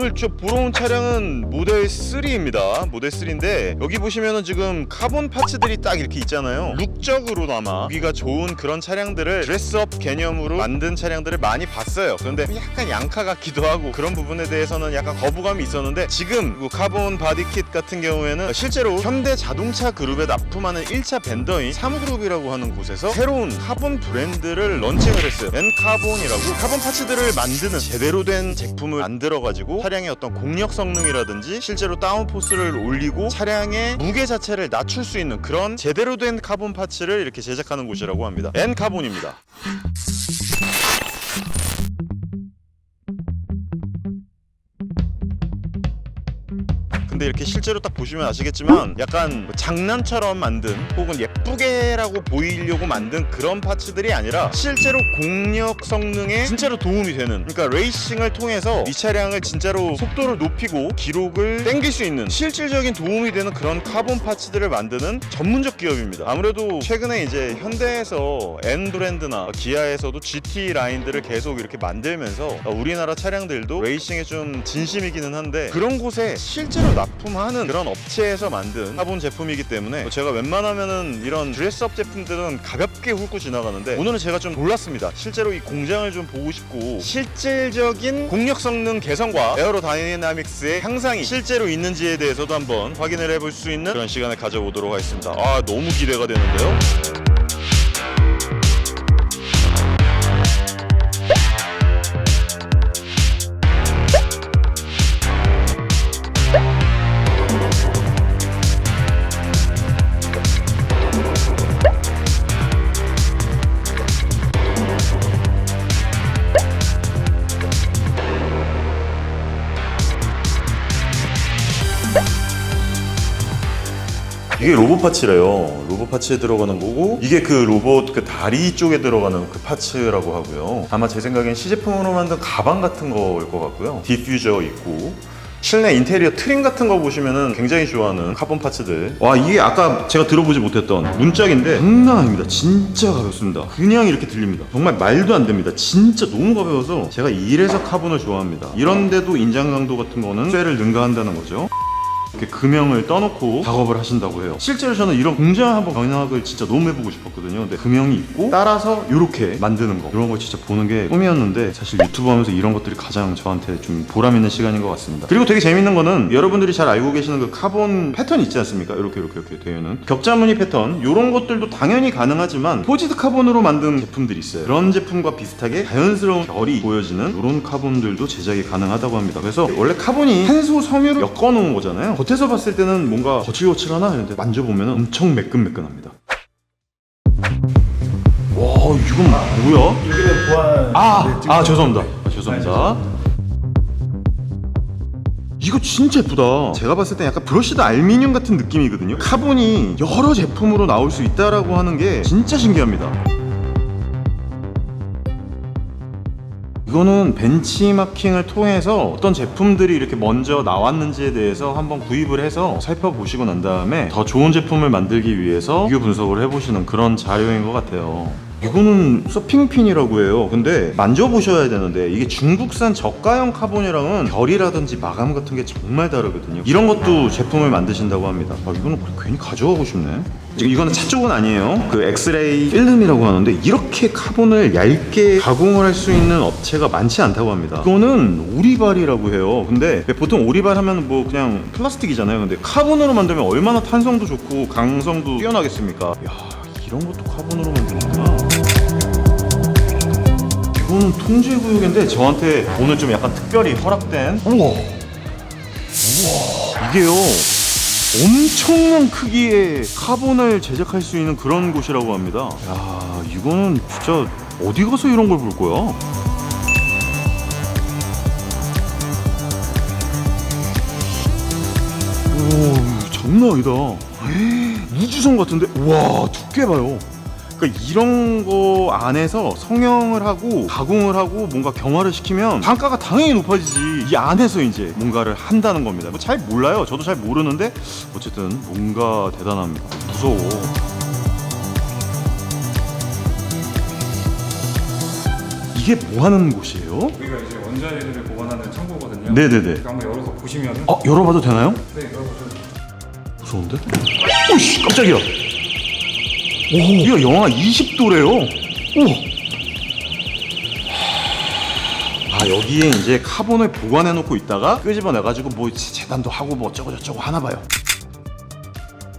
오늘 저온 차량은 모델 3입니다. 모델 3인데 여기 보시면은 지금 카본 파츠들이 딱 이렇게 있잖아요. 룩적으로나마 보기가 좋은 그런 차량들을 드레스업 개념으로 만든 차량들을 많이 봤어요. 그런데 약간 양카 같기도 하고 그런 부분에 대해서는 약간 거부감이 있었는데 지금 이 카본 바디킷 같은 경우에는 실제로 현대 자동차 그룹에 납품하는 1차 벤더인 사무그룹이라고 하는 곳에서 새로운 카본 브랜드를 런칭을 했어요. 엔카본이라고 카본 파츠들을 만드는 제대로 된 제품을 만들어 가지고 차량의 어떤 공력 성능이라든지 실제로 다운포스를 올리고 차량의 무게 자체를 낮출 수 있는 그런 제대로 된 카본 파츠를 이렇게 제작하는 곳이라고 합니다. 엔카본입니다 근데 이렇게 실제로 딱 보시면 아시겠지만 약간 뭐 장난처럼 만든 혹은 예쁘게라고 보이려고 만든 그런 파츠들이 아니라 실제로 공력 성능에 진짜로 도움이 되는 그러니까 레이싱을 통해서 이 차량을 진짜로 속도를 높이고 기록을 땡길 수 있는 실질적인 도움이 되는 그런 카본 파츠들을 만드는 전문적 기업입니다. 아무래도 최근에 이제 현대에서 N 브랜드나 기아에서도 GT 라인들을 계속 이렇게 만들면서 우리나라 차량들도 레이싱에 좀 진심이기는 한데 그런 곳에 실제로 납 품하는 그런 업체에서 만든 카본 제품이기 때문에 제가 웬만하면은 이런 드레스업 제품들은 가볍게 훑고 지나가는데 오늘은 제가 좀 놀랐습니다. 실제로 이 공장을 좀 보고 싶고 실질적인 공력 성능 개선과 에어로 다이내믹스의 향상이 실제로 있는지에 대해서도 한번 확인을 해볼 수 있는 그런 시간을 가져보도록 하겠습니다. 아 너무 기대가 되는데요. 이게 로봇 파츠래요. 로봇 파츠에 들어가는 거고 이게 그 로봇 그 다리 쪽에 들어가는 그 파츠라고 하고요. 아마 제 생각엔 시제품으로 만든 가방 같은 거일 것 같고요. 디퓨저 있고 실내 인테리어 트림 같은 거 보시면은 굉장히 좋아하는 카본 파츠들. 와 이게 아까 제가 들어보지 못했던 문짝인데 장난 아닙니다. 진짜 가볍습니다. 그냥 이렇게 들립니다. 정말 말도 안 됩니다. 진짜 너무 가벼워서 제가 이래서 카본을 좋아합니다. 이런데도 인장 강도 같은 거는 쇠를 능가한다는 거죠. 이렇게 금형을 떠놓고 작업을 하신다고 해요. 실제로 저는 이런 공장 한번 견학을 진짜 너무 해보고 싶었거든요. 근데 금형이 있고 따라서 이렇게 만드는 거 이런 걸 진짜 보는 게 꿈이었는데 사실 유튜브 하면서 이런 것들이 가장 저한테 좀 보람 있는 시간인 것 같습니다. 그리고 되게 재밌는 거는 여러분들이 잘 알고 계시는 그 카본 패턴 있지 않습니까? 이렇게 이렇게 이렇게 되어 있는 격자무늬 패턴 이런 것들도 당연히 가능하지만 포지드 카본으로 만든 제품들이 있어요. 그런 제품과 비슷하게 자연스러운 결이 보여지는 이런 카본들도 제작이 가능하다고 합니다. 그래서 원래 카본이 탄소 섬유로 엮어놓은 거잖아요. 겉에서 봤을 때는 뭔가 거칠거칠하나 했는데 만져보면 엄청 매끈매끈합니다. 와 이건 뭐야? 여기는 보안 아, 아 죄송합니다. 아, 죄송합니다. 이거 진짜 예쁘다. 제가 봤을 때 약간 브러쉬드 알미늄 같은 느낌이거든요. 카본이 여러 제품으로 나올 수 있다라고 하는 게 진짜 신기합니다. 이거는 벤치마킹을 통해서 어떤 제품들이 이렇게 먼저 나왔는지에 대해서 한번 구입을 해서 살펴보시고 난 다음에 더 좋은 제품을 만들기 위해서 비교 분석을 해보시는 그런 자료인 것 같아요. 이거는 서핑핀이라고 해요. 근데 만져보셔야 되는데 이게 중국산 저가형 카본이랑은 결이라든지 마감 같은 게 정말 다르거든요. 이런 것도 제품을 만드신다고 합니다. 아, 이거는 괜히 가져가고 싶네. 지금 이거는 차 쪽은 아니에요. 그 엑스레이 필름이라고 하는데 이렇게 카본을 얇게 가공을 할 수 있는 업체가 많지 않다고 합니다. 이거는 오리발이라고 해요. 근데 보통 오리발 하면 뭐 그냥 플라스틱이잖아요. 근데 카본으로 만들면 얼마나 탄성도 좋고 강성도 뛰어나겠습니까? 야 이런 것도 카본으로 만드는구나. 이거는 통제 구역인데 저한테 오늘 좀 약간 특별히 허락된 우와 우와 이게요 엄청난 크기의 카본을 제작할 수 있는 그런 곳이라고 합니다. 야, 이거는 진짜 어디 가서 이런 걸 볼 거야? 오, 장난 아니다. 우주선 같은데? 와, 두께 봐요. 그러니까 이런 거 안에서 성형을 하고 가공을 하고 뭔가 경화를 시키면 단가가 당연히 높아지지 이 안에서 이제 뭔가를 한다는 겁니다. 뭐잘 몰라요. 저도 잘 모르는데 어쨌든 뭔가 대단합니다. 무서워. 이게 뭐 하는 곳이에요? 여기가 이제 원자재를 보관하는 창고거든요. 네네네. 한번 열어서 보시면. 아 어, 열어봐도 되나요? 네, 열어보세요. 무서운데? 오씨 깜짝이야. 오, 이거 영하 20도래요. 오. 아 여기에 이제 카본을 보관해 놓고 있다가 끄집어내 가지고 뭐 재단도 하고 뭐 어쩌고 저쩌고 하나 봐요.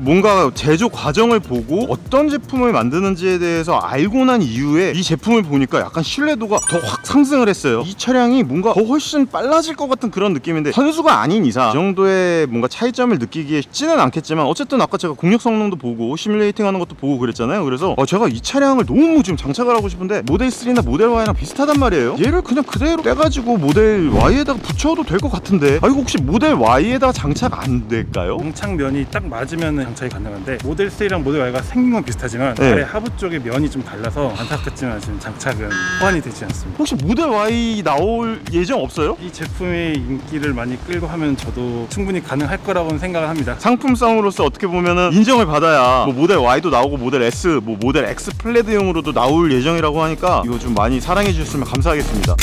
뭔가 제조 과정을 보고 어떤 제품을 만드는지에 대해서 알고 난 이후에 이 제품을 보니까 약간 신뢰도가 더 확 상승을 했어요. 이 차량이 뭔가 더 훨씬 빨라질 것 같은 그런 느낌인데 선수가 아닌 이상 이 정도의 뭔가 차이점을 느끼기에 쉽지는 않겠지만 어쨌든 아까 제가 공력 성능도 보고 시뮬레이팅 하는 것도 보고 그랬잖아요. 그래서 어, 제가 이 차량을 너무 지금 장착을 하고 싶은데 모델 3나 모델 Y랑 비슷하단 말이에요. 얘를 그냥 그대로 떼가지고 모델 Y에다가 붙여도 될 것 같은데 아 이거 혹시 모델 Y에다가 장착 안 될까요? 공착면이 딱 맞으면 장착이 가능한데 모델 3랑 모델 Y가 생긴 건 비슷하지만 네. 아래 하부 쪽에 면이 좀 달라서 안타깝지만 지금 장착은 호환이 되지 않습니다. 혹시 모델 Y 나올 예정 없어요? 이 제품의 인기를 많이 끌고 하면 저도 충분히 가능할 거라고는 생각을 합니다. 상품성으로서 어떻게 보면은 인정을 받아야 뭐 모델 Y도 나오고 모델 S, 뭐 모델 X 플레드용으로도 나올 예정이라고 하니까 이거 좀 많이 사랑해 주셨으면 감사하겠습니다.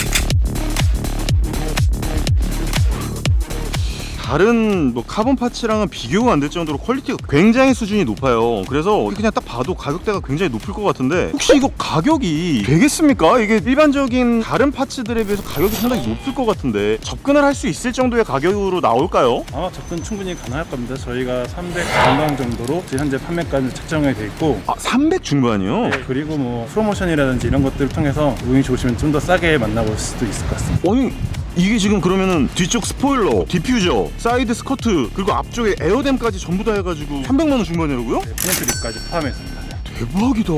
다른 뭐 카본 파츠랑은 비교가 안 될 정도로 퀄리티가 굉장히 수준이 높아요. 그래서 그냥 딱 봐도 가격대가 굉장히 높을 것 같은데 혹시 이거 가격이 되겠습니까? 이게 일반적인 다른 파츠들에 비해서 가격이 상당히 높을 것 같은데 접근을 할 수 있을 정도의 가격으로 나올까요? 아마 접근 충분히 가능할 겁니다. 저희가 300 중반 정도로 현재 판매가는 책정이 돼 있고 아, 300 중반이요? 네, 그리고 뭐 프로모션이라든지 이런 것들을 통해서 운이 좋으시면 좀 더 싸게 만나볼 수도 있을 것 같습니다. 아니 이게 지금 그러면은 뒤쪽 스포일러, 디퓨저, 사이드 스커트 그리고 앞쪽에 에어댐까지 전부 다 해가지고 300만 원 중반이라고요? 네, 페네트립까지 포함했습니다. 네. 대박이다.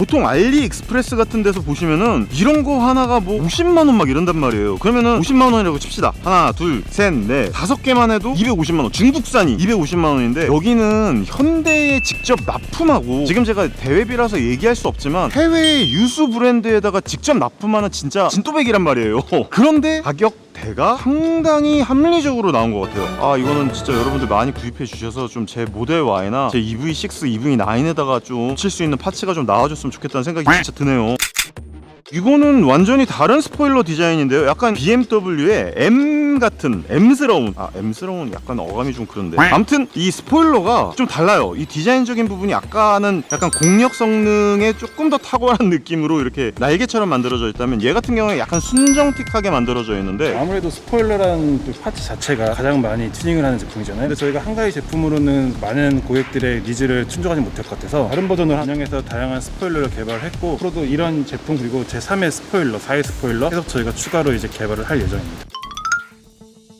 보통 알리익스프레스 같은 데서 보시면은 이런 거 하나가 뭐 50만 원 막 이런단 말이에요. 그러면은 50만 원이라고 칩시다. 하나, 둘, 셋, 넷, 다섯 개만 해도 250만 원. 중국산이 250만 원인데 여기는 현대에 직접 납품하고 지금 제가 대회비라서 얘기할 수 없지만 해외 유수 브랜드에다가 직접 납품하는 진짜 진또백이란 말이에요. 그런데 가격 대가 상당히 합리적으로 나온 것 같아요. 아 이거는 진짜 여러분들 많이 구입해 주셔서 좀 제 모델 Y나 제 EV6, EV9에다가 좀 붙일 수 있는 파츠가 좀 나와줬으면 좋겠다는 생각이 진짜 드네요. 이거는 완전히 다른 스포일러 디자인인데요. 약간 BMW의 M 같은 M스러운 아 M스러운 약간 어감이 좀 그런데 아무튼 이 스포일러가 좀 달라요. 이 디자인적인 부분이 아까는 약간 공력 성능에 조금 더 탁월한 느낌으로 이렇게 날개처럼 만들어져 있다면 얘 같은 경우에 약간 순정틱하게 만들어져 있는데 아무래도 스포일러라는 그 파츠 자체가 가장 많이 튜닝을 하는 제품이잖아요. 근데 저희가 한 가지 제품으로는 많은 고객들의 니즈를 충족하지 못할 것 같아서 다른 버전을 반영해서 다양한 스포일러를 개발했고 앞으로도 이런 제품 그리고 제3의 스포일러, 4의 스포일러 계속 저희가 추가로 이제 개발을 할 예정입니다.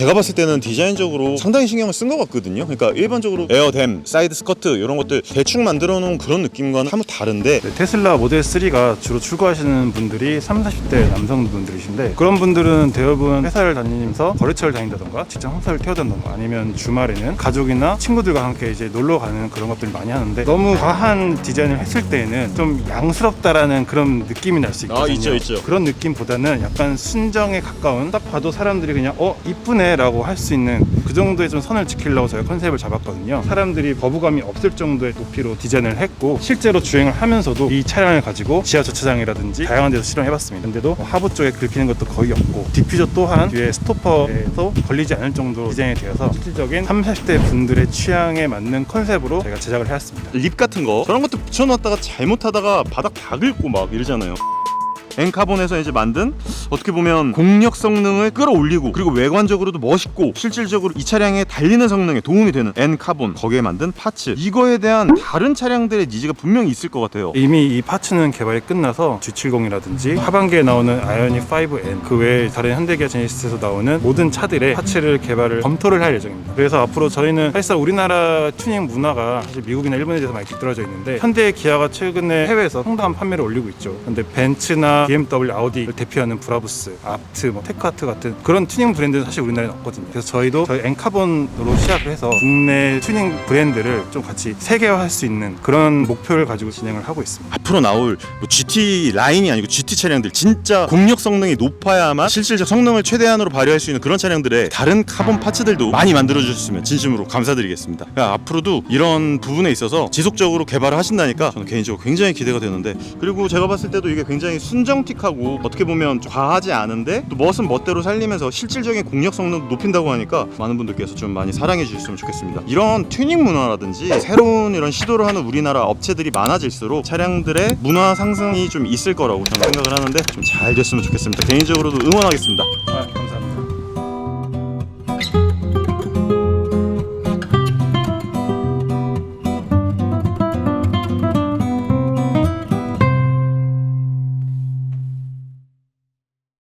제가 봤을 때는 디자인적으로 상당히 신경을 쓴 것 같거든요. 그러니까 일반적으로 에어댐, 사이드 스커트 이런 것들 대충 만들어 놓은 그런 느낌과는 사뭇 다른데 네, 테슬라 모델 3가 주로 출고하시는 분들이 30, 40대 남성분들이신데 그런 분들은 대부분 회사를 다니면서 거래처를 다닌다던가 직장 홍사를 태워다던가 아니면 주말에는 가족이나 친구들과 함께 이제 놀러 가는 그런 것들을 많이 하는데 너무 과한 디자인을 했을 때에는 좀 양스럽다라는 그런 느낌이 날 수 있거든요. 아, 있죠, 있죠. 그런 느낌보다는 약간 순정에 가까운 딱 봐도 사람들이 그냥 어 이쁘네 라고 할 수 있는 그 정도의 좀 선을 지키려고 저희가 컨셉을 잡았거든요. 사람들이 거부감이 없을 정도의 높이로 디자인을 했고 실제로 주행을 하면서도 이 차량을 가지고 지하 주차장이라든지 다양한 데서 실험해봤습니다. 근데도 뭐 하부 쪽에 긁히는 것도 거의 없고 디퓨저 또한 뒤에 스토퍼에서 걸리지 않을 정도로 디자인이 되어서 실질적인 30, 40대 분들의 취향에 맞는 컨셉으로 저희가 제작을 해왔습니다. 립 같은 거. 저런 것도 붙여놨다가 잘못하다가 바닥 다 긁고 막 이러잖아요. 엔카본에서 이제 만든 어떻게 보면 공력 성능을 끌어올리고 그리고 외관적으로도 멋있고 실질적으로 이 차량의 달리는 성능에 도움이 되는 엔카본 거기에 만든 파츠 이거에 대한 다른 차량들의 니즈가 분명히 있을 것 같아요. 이미 이 파츠는 개발이 끝나서 G70이라든지 하반기에 나오는 아이오닉 5N 그 외에 다른 현대기아 제네시스에서 나오는 모든 차들의 파츠를 개발을 검토를 할 예정입니다. 그래서 앞으로 저희는 사실상 우리나라 튜닝 문화가 사실 미국이나 일본에 대해서 많이 뒤떨어져 있는데 현대 기아가 최근에 해외에서 상당한 판매를 올리고 있죠. 근데 벤츠나 BMW, 아우디를 대표하는 브라부스, 아트, 뭐 테크아트 같은 그런 튜닝 브랜드는 사실 우리나라에 없거든요. 그래서 저희도 저희 엔카본으로 시작을 해서 국내 튜닝 브랜드를 좀 같이 세계화할 수 있는 그런 목표를 가지고 진행을 하고 있습니다. 앞으로 나올 뭐 GT 라인이 아니고 GT 차량들 진짜 공력 성능이 높아야만 실질적 성능을 최대한으로 발휘할 수 있는 그런 차량들의 다른 카본 파츠들도 많이 만들어 주셨으면 진심으로 감사드리겠습니다. 그러니까 앞으로도 이런 부분에 있어서 지속적으로 개발을 하신다니까 저는 개인적으로 굉장히 기대가 되는데 그리고 제가 봤을 때도 이게 굉장히 순정 틱하고 어떻게 보면 좀 과하지 않은데 또 멋은 멋대로 살리면서 실질적인 공력 성능 높인다고 하니까 많은 분들께서 좀 많이 사랑해 주셨으면 좋겠습니다. 이런 튜닝 문화라든지 새로운 이런 시도를 하는 우리나라 업체들이 많아질수록 차량들의 문화 상승이 좀 있을 거라고 저는 생각을 하는데 좀 잘 됐으면 좋겠습니다. 개인적으로도 응원하겠습니다. 아, 감사합니다.